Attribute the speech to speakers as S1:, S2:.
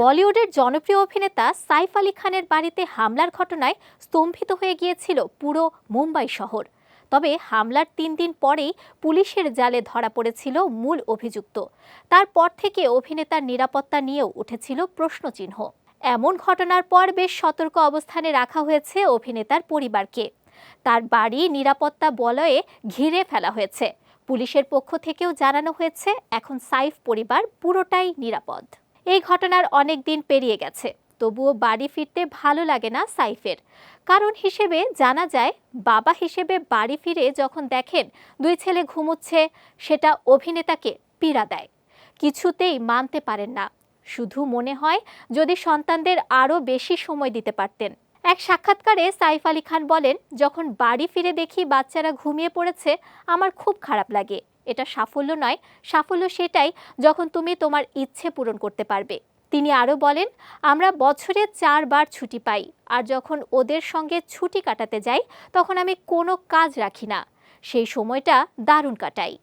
S1: বলিউডের জনপ্রিয় অভিনেতা সাইফ আলী খানের বাড়িতে হামলার ঘটনায় স্তম্ভিত হয়ে গিয়েছিল পুরো মুম্বাই শহর। তবে হামলার তিন দিন পরেই পুলিশের জালে ধরা পড়েছিল মূল অভিযুক্ত। তারপর থেকে অভিনেতার নিরাপত্তা নিয়েও উঠেছিল প্রশ্নচিহ্ন। এমন ঘটনার পর বেশ সতর্ক অবস্থানে রাখা হয়েছে অভিনেতার পরিবারকে। তার বাড়ি নিরাপত্তা বলয়ে ঘিরে ফেলা হয়েছে। পুলিশের পক্ষ থেকেও জানানো হয়েছে, এখন সাইফ পরিবার পুরোটাই নিরাপদ। এই ঘটনার অনেক দিন পেরিয়ে গেছে, তবুও বাড়ি ফিরতে ভালো লাগে না সাইফের। কারণ হিসেবে জানা যায়, বাবা হিসেবে বাড়ি ফিরে যখন দেখেন দুই ছেলে ঘুমুচ্ছে, সেটা অভিনেতাকে পীড়া দেয়। কিছুতেই মানতে পারেন না। শুধু মনে হয় যদি সন্তানদের আরও বেশি সময় দিতে পারতেন। এক সাক্ষাৎকারে সাইফ আলী খান বলেন, যখন বাড়ি ফিরে দেখি বাচ্চারা ঘুমিয়ে পড়েছে, আমার খুব খারাপ লাগে। এটা সাফল্য নয়। সাফল্য সেটাই যখন তুমি তোমার ইচ্ছে পূরণ করতে পারবে। তিনি আরও বলেন, আমরা বছরে চারবার ছুটি পাই, আর যখন ওদের সঙ্গে ছুটি কাটাতে যাই, তখন আমি কোনো কাজ রাখি না। সেই সময়টা দারুণ কাটাই।